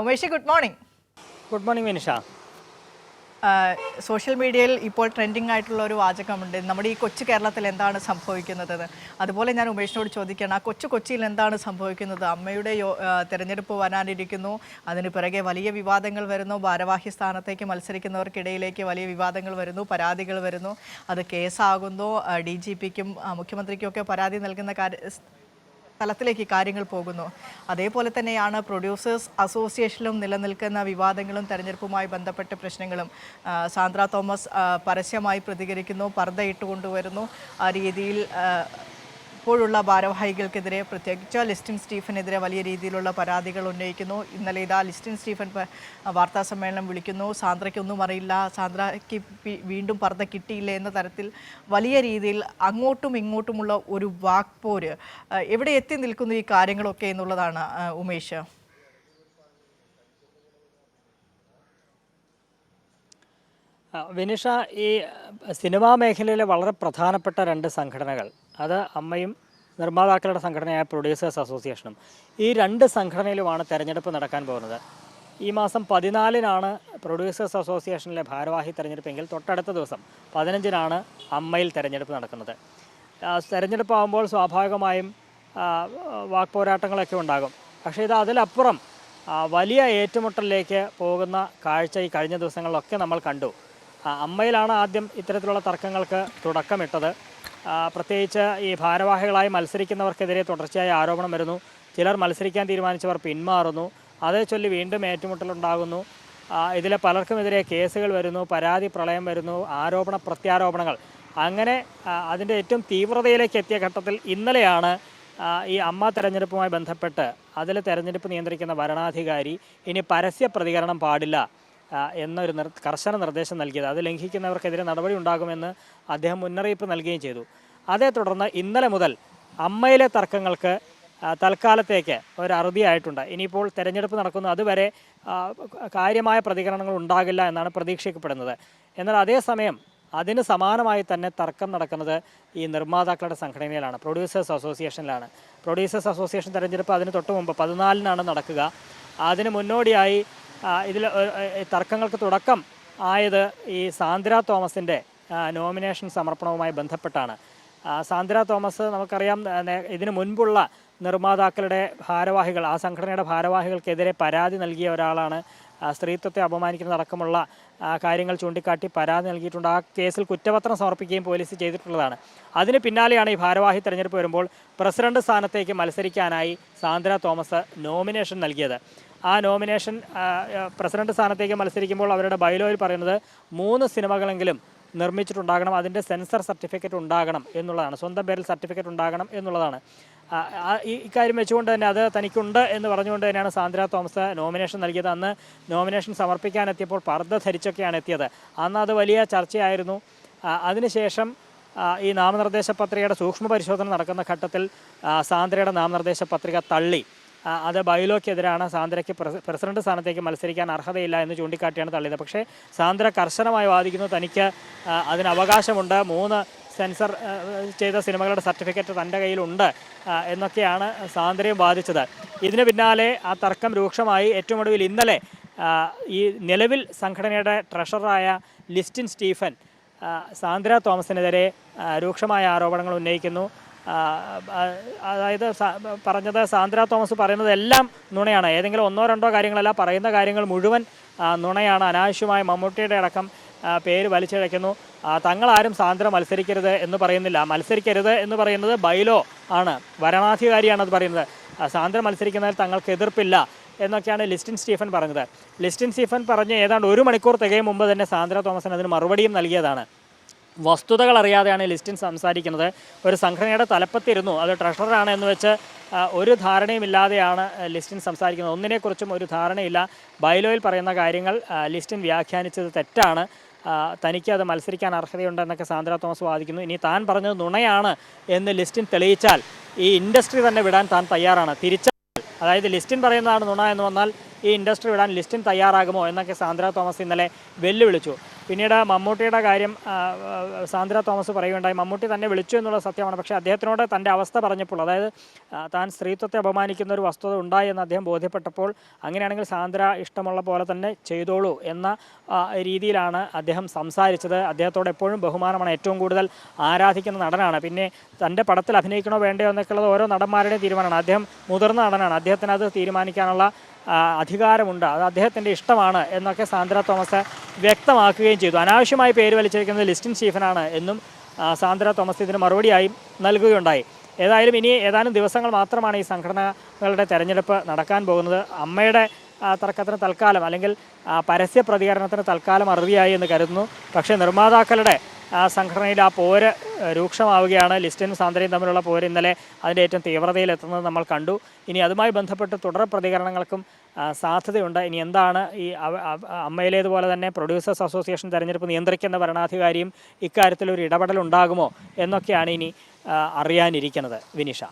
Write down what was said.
Umesh good morning good morning Vinisha social മീഡിയയിൽ ഇപ്പോൾ trending ആയിട്ടുള്ള ഒരു വാചകമുണ്ട്. നമ്മുടെ ഈ കൊച്ചു കേരളത്തിൽ എന്താണ് സംഭവിക്കുന്നത്? അതുപോലെ ഞാൻ ഉമേഷിനോട് ചോദിക്കുകയാണ് ആ കൊച്ചു കൊച്ചിയിൽ എന്താണ് സംഭവിക്കുന്നത്? അമ്മയുടെ യോ- തെരഞ്ഞെടുപ്പ് വരാനിരിക്കുന്നു. അതിന് പിറകെ വലിയ വിവാദങ്ങൾ വരുന്നു. ഭാരവാഹി സ്ഥാനത്തേക്ക് മത്സരിക്കുന്നവർക്കിടയിലേക്ക് വലിയ വിവാദങ്ങൾ വരുന്നു. പരാതികൾ വരുന്നു. അത് കേസാകുന്നു. ഡി ജി പിക്കും മുഖ്യമന്ത്രിക്കും ഒക്കെ പരാതി നൽകുന്ന കാര്യ തലത്തിലേക്ക് കാര്യങ്ങൾ പോകുന്നു. അതേപോലെ തന്നെയാണ് പ്രൊഡ്യൂസേഴ്സ് അസോസിയേഷനിലും നിലനിൽക്കുന്ന വിവാദങ്ങളും തെരഞ്ഞെടുപ്പുമായി ബന്ധപ്പെട്ട പ്രശ്നങ്ങളും സാന്ദ്ര തോമസ് പരസ്യമായി പ്രതികരിക്കുന്നു പർദ്ദ ഇട്ടുകൊണ്ടുവരുന്നു ആ രീതിയിൽ ഇപ്പോഴുള്ള ഭാരവാഹികൾക്കെതിരെ പ്രത്യേകിച്ച് ലിസ്റ്റിൻ സ്റ്റീഫനെതിരെ വലിയ രീതിയിലുള്ള പരാതികൾ ഉന്നയിക്കുന്നു. ഇന്നലെ ഇതാ ലിസ്റ്റിൻ സ്റ്റീഫൻ വാർത്താ സമ്മേളനം വിളിക്കുന്നു. സാന്ദ്രയ്ക്കൊന്നും അറിയില്ല. സാന്ദ്രയ്ക്ക് വീണ്ടും പർദ്ദ കിട്ടിയില്ല എന്ന തരത്തിൽ വലിയ രീതിയിൽ അങ്ങോട്ടും ഇങ്ങോട്ടുമുള്ള ഒരു വാക്പോര് എവിടെ എത്തി നിൽക്കുന്നു ഈ കാര്യങ്ങളൊക്കെ എന്നുള്ളതാണ് ഉമേഷ്? വിനിഷ ഈ സിനിമാ മേഖലയിലെ വളരെ പ്രധാനപ്പെട്ട രണ്ട് സംഘടനകൾ. അത് അമ്മയും നിർമ്മാതാക്കളുടെ സംഘടനയായ പ്രൊഡ്യൂസേഴ്സ് അസോസിയേഷനും. ഈ രണ്ട് സംഘടനയിലുമാണ് തെരഞ്ഞെടുപ്പ് നടക്കാൻ പോകുന്നത്. ഈ മാസം പതിനാലിനാണ് പ്രൊഡ്യൂസേഴ്സ് അസോസിയേഷനിലെ ഭാരവാഹി തെരഞ്ഞെടുപ്പെങ്കിൽ തൊട്ടടുത്ത ദിവസം പതിനഞ്ചിനാണ് അമ്മയിൽ തെരഞ്ഞെടുപ്പ് നടക്കുന്നത്. തെരഞ്ഞെടുപ്പാകുമ്പോൾ സ്വാഭാവികമായും വാക്പോരാട്ടങ്ങളൊക്കെ ഉണ്ടാകും. പക്ഷേ ഇത് അതിലപ്പുറം വലിയ ഏറ്റുമുട്ടലിലേക്ക് പോകുന്ന കാഴ്ച ഈ കഴിഞ്ഞ ദിവസങ്ങളിലൊക്കെ നമ്മൾ കണ്ടു. അമ്മയിലാണ് ആദ്യം ഇത്തരത്തിലുള്ള തർക്കങ്ങൾക്ക് തുടക്കമിട്ടത്. പ്രത്യേകിച്ച് ഈ ഭാരവാഹികളായി മത്സരിക്കുന്നവർക്കെതിരെ തുടർച്ചയായ ആരോപണം വരുന്നു. ചിലർ മത്സരിക്കാൻ തീരുമാനിച്ചവർ പിന്മാറുന്നു. അതേ ചൊല്ലി വീണ്ടും ഏറ്റുമുട്ടലുണ്ടാകുന്നു. ഇതിലെ പലർക്കുമെതിരെ കേസുകൾ വരുന്നു പരാതി പ്രളയം വരുന്നു ആരോപണ പ്രത്യാരോപണങ്ങൾ. അങ്ങനെ അതിന്റെ ഏറ്റവും തീവ്രതയിലേക്ക് എത്തിയ ഘട്ടത്തിൽ ഇന്നലെയാണ് ഈ അമ്മ തെരഞ്ഞെടുപ്പുമായി ബന്ധപ്പെട്ട് അതിൽ തെരഞ്ഞെടുപ്പ് നിയന്ത്രിക്കുന്ന ഭരണാധികാരി ഇനി പരസ്യ പ്രതികരണം പാടില്ല. എന്നൊരു കർശന നിർദ്ദേശം നൽകിയത്. അത് ലംഘിക്കുന്നവർക്കെതിരെ നടപടി ഉണ്ടാകുമെന്ന് അദ്ദേഹം മുന്നറിയിപ്പ് നൽകുകയും ചെയ്തു. അതേ തുടർന്ന് ഇന്നലെ മുതൽ അമ്മയിലെ തർക്കങ്ങൾക്ക് തൽക്കാലത്തേക്ക് ഒരു അറുതിയായിട്ടുണ്ട്. ഇനിയിപ്പോൾ തെരഞ്ഞെടുപ്പ് നടക്കുന്നു. അതുവരെ കാര്യമായ പ്രതികരണങ്ങൾ ഉണ്ടാകില്ല എന്നാണ് പ്രതീക്ഷിക്കപ്പെടുന്നത്. എന്നാൽ അതേസമയം അതിന് സമാനമായി തന്നെ തർക്കം നടക്കുന്നത് ഈ നിർമ്മാതാക്കളുടെ സംഘടനയിലാണ് പ്രൊഡ്യൂസേഴ്സ് അസോസിയേഷനിലാണ് പ്രൊഡ്യൂസേഴ്സ് അസോസിയേഷൻ തെരഞ്ഞെടുപ്പ് അതിന് തൊട്ട് മുമ്പ് പതിനാലിനാണ് നടക്കുക. അതിന് മുന്നോടിയായി ഇതിൽ തർക്കങ്ങൾക്ക് തുടക്കം ആയത് ഈ സാന്ദ്ര തോമസിന്റെ നോമിനേഷൻ സമർപ്പണവുമായി ബന്ധപ്പെട്ടാണ്. സാന്ദ്ര തോമസ് നമുക്കറിയാം ഇതിന് മുൻപുള്ള നിർമ്മാതാക്കളുടെ ഭാരവാഹികൾ ആ സംഘടനയുടെ ഭാരവാഹികൾക്കെതിരെ പരാതി നൽകിയ ഒരാളാണ് സ്ത്രീത്വത്തെ അപമാനിക്കുന്നതടക്കമുള്ള കാര്യങ്ങൾ ചൂണ്ടിക്കാട്ടി പരാതി നൽകിയിട്ടുണ്ട്. ആ കേസിൽ കുറ്റപത്രം സമർപ്പിക്കുകയും പോലീസ് ചെയ്തിട്ടുള്ളതാണ്. അതിന് പിന്നാലെയാണ് ഈ ഭാരവാഹി തെരഞ്ഞെടുപ്പ് വരുമ്പോൾ പ്രസിഡന്റ് സ്ഥാനത്തേക്ക് മത്സരിക്കാനായി സാന്ദ്ര തോമസ് നോമിനേഷൻ നൽകിയത്. ആ നോമിനേഷൻ പ്രസിഡന്റ് സ്ഥാനത്തേക്ക് മത്സരിക്കുമ്പോൾ അവരുടെ ബൈലോയിൽ പറയുന്നത് മൂന്ന് സിനിമകളെങ്കിലും നിർമ്മിച്ചിട്ടുണ്ടാകണം അതിന്റെ സെൻസർ സർട്ടിഫിക്കറ്റ് ഉണ്ടാകണം എന്നുള്ളതാണ് സ്വന്തം പേരിൽ സർട്ടിഫിക്കറ്റ് ഉണ്ടാകണം എന്നുള്ളതാണ്. ഈ ഇക്കാര്യം വെച്ചുകൊണ്ട് തന്നെ അത് തനിക്കുണ്ട് എന്ന് പറഞ്ഞുകൊണ്ട് തന്നെയാണ് സാന്ദ്ര തോമസ് നോമിനേഷൻ നൽകിയത്. അന്ന് നോമിനേഷൻ സമർപ്പിക്കാനെത്തിയപ്പോൾ പർദ്ദ ധരിച്ചൊക്കെയാണ് എത്തിയത്. അന്ന് അത് വലിയ ചർച്ചയായിരുന്നു. അതിനുശേഷം ഈ നാമനിർദ്ദേശ പത്രികയുടെ സൂക്ഷ്മ പരിശോധന നടക്കുന്ന ഘട്ടത്തിൽ സാന്ദ്രയുടെ നാമനിർദ്ദേശ പത്രിക തള്ളി. അത് ബൈലോക്കെതിരാണ് സാന്ദ്രയ്ക്ക് പ്രസ- പ്രസിഡന്റ് സ്ഥാനത്തേക്ക് മത്സരിക്കാൻ അർഹതയില്ല എന്ന് ചൂണ്ടിക്കാട്ടിയാണ് തള്ളിയത്. പക്ഷേ സാന്ദ്ര കർശനമായി വാദിക്കുന്നു. തനിക്ക് അതിന് അവകാശമുണ്ട്. മൂന്ന് സെൻസർ ചെയ്ത സിനിമകളുടെ സർട്ടിഫിക്കറ്റ് തന്റെ കയ്യിലുണ്ട് എന്നൊക്കെയാണ് സാന്ദ്രയും വാദിച്ചത്. ഇതിന് പിന്നാലെ ആ തർക്കം രൂക്ഷമായി. ഏറ്റവും ഒടുവിൽ ഇന്നലെ ഈ നിലവിൽ സംഘടനയുടെ ട്രഷററായ ലിസ്റ്റിൻ സ്റ്റീഫൻ സാന്ദ്ര തോമസിനെതിരെ രൂക്ഷമായ ആരോപണങ്ങൾ ഉന്നയിക്കുന്നു. അതായത് പറഞ്ഞത് സാന്ദ്ര തോമസ് പറയുന്നത് എല്ലാം നുണയാണ്. ഏതെങ്കിലും ഒന്നോ രണ്ടോ കാര്യങ്ങളല്ല പറയുന്ന കാര്യങ്ങൾ മുഴുവൻ നുണയാണ്. അനാവശ്യമായ മമ്മൂട്ടിയുടെ അടക്കം പേര് വലിച്ചിഴയ്ക്കുന്നു. തങ്ങളാരും സാന്ദ്ര മത്സരിക്കരുത് എന്ന് പറയുന്നില്ല. മത്സരിക്കരുത് എന്ന് പറയുന്നത് ബൈലോ ആണ്. വരണാധികാരിയാണത് അത് പറയുന്നത്. സാന്ദ്ര മത്സരിക്കുന്നതിൽ തങ്ങൾക്ക് എതിർപ്പില്ല എന്നൊക്കെയാണ് ലിസ്റ്റിൻ സ്റ്റീഫൻ പറഞ്ഞത്. ലിസ്റ്റിൻ സ്റ്റീഫൻ പറഞ്ഞ് ഏതാണ്ട് ഒരു മണിക്കൂർ തികയും മുമ്പ് തന്നെ സാന്ദ്ര തോമസിന് അതിന് മറുപടിയും നൽകിയതാണ്. വസ്തുതകൾ അറിയാതെയാണ് ലിസ്റ്റിൻ സംസാരിക്കുന്നത്. ഒരു സംഘടനയുടെ തലപ്പത്തിരുന്നു. അത് ട്രഷററാണ് എന്ന് വെച്ച് ഒരു ധാരണയുമില്ലാതെയാണ് ലിസ്റ്റിൻ സംസാരിക്കുന്നത്. ഒന്നിനെക്കുറിച്ചും ഒരു ധാരണയില്ല. ബൈലോയിൽ പറയുന്ന കാര്യങ്ങൾ ലിസ്റ്റിൻ വ്യാഖ്യാനിച്ചത് തെറ്റാണ്. തനിക്ക് അത് മത്സരിക്കാൻ അർഹതയുണ്ടെന്നൊക്കെ സാന്ദ്ര തോമസ് വാദിക്കുന്നു. ഇനി താൻ പറഞ്ഞത് നുണയാണ് എന്ന് ലിസ്റ്റിൻ തെളിയിച്ചാൽ ഈ ഇൻഡസ്ട്രി തന്നെ വിടാൻ താൻ തയ്യാറാണ്. തിരിച്ച അതായത് ലിസ്റ്റിൻ പറയുന്നതാണ് നുണ എന്ന് വന്നാൽ ഈ ഇൻഡസ്ട്രി വിടാൻ ലിസ്റ്റിൻ തയ്യാറാകുമോ എന്നൊക്കെ സാന്ദ്ര തോമസ് ഇന്നലെ വെല്ലുവിളിച്ചു. പിന്നീട് മമ്മൂട്ടിയുടെ കാര്യം സാന്ദ്ര തോമസ് പറയുകയുണ്ടായി. മമ്മൂട്ടി തന്നെ വിളിച്ചു എന്നുള്ള സത്യമാണ്. പക്ഷേ അദ്ദേഹത്തിനോട് തന്റെ അവസ്ഥ പറഞ്ഞപ്പോൾ അതായത് താൻ സ്ത്രീത്വത്തെ അപമാനിക്കുന്ന ഒരു വസ്തുത ഉണ്ടായി എന്ന് അദ്ദേഹം ബോധ്യപ്പെട്ടപ്പോൾ അങ്ങനെയാണെങ്കിൽ സാന്ദ്ര ഇഷ്ടമുള്ള പോലെ തന്നെ ചെയ്തോളൂ എന്ന രീതിയിലാണ് അദ്ദേഹം സംസാരിച്ചത്. അദ്ദേഹത്തോട് എപ്പോഴും ബഹുമാനമാണ് ഏറ്റവും കൂടുതൽ ആരാധിക്കുന്ന നടനാണ്. പിന്നെ തന്റെ പടത്തിൽ അഭിനയിക്കണോ വേണ്ടയോ എന്നൊക്കെയുള്ളത് ഓരോ നടന്മാരുടെയും തീരുമാനമാണ്. അദ്ദേഹം മുതിർന്ന നടനാണ്. അദ്ദേഹത്തിന് അത് തീരുമാനിക്കാനുള്ള അധികാരമുണ്ട്. അത് അദ്ദേഹത്തിന്റെ ഇഷ്ടമാണ് എന്നൊക്കെ സാന്ദ്ര തോമസ് വ്യക്തമാക്കുകയും ചെയ്തു. അനാവശ്യമായി പേര് വലിച്ചിരിക്കുന്നത് ലിസ്റ്റിൻ സ്റ്റീഫനാണ് എന്നും സാന്ദ്ര തോമസ് ഇതിന് മറുപടിയായി നൽകുകയുണ്ടായി. ഏതായാലും ഇനി ഏതാനും ദിവസങ്ങൾ മാത്രമാണ് ഈ സംഘടനകളുടെ തെരഞ്ഞെടുപ്പ് നടക്കാൻ പോകുന്നത്. അമ്മയുടെ തർക്കത്തിന് തൽക്കാലം അല്ലെങ്കിൽ പരസ്യ പ്രതികരണത്തിന് തൽക്കാലം അറുതിയായി എന്ന് കരുതുന്നു. പക്ഷേ നിർമ്മാതാക്കളുടെ ആ, സംഘടനയിൽ ആ പോര് രൂക്ഷമാവുകയാണ്. ലിസ്റ്റിനും സാന്ദ്രയും തമ്മിലുള്ള പോര് ഇന്നലെ അതിന്റെ ഏറ്റവും തീവ്രതയിലെത്തുന്നത് നമ്മൾ കണ്ടു. ഇനി അതുമായി ബന്ധപ്പെട്ട് തുടർ പ്രതികരണങ്ങൾക്കും സാധ്യതയുണ്ട്. ഇനി എന്താണ് ഈ അമ്മയിലേതുപോലെ തന്നെ പ്രൊഡ്യൂസേഴ്സ് അസോസിയേഷൻ തെരഞ്ഞെടുപ്പ് നിയന്ത്രിക്കുന്ന ഭരണാധികാരിയും ഇക്കാര്യത്തിൽ ഒരു ഇടപെടൽ ഉണ്ടാകുമോ എന്നൊക്കെയാണ് ഇനി അറിയാനിരിക്കുന്നത്. വിനിഷ.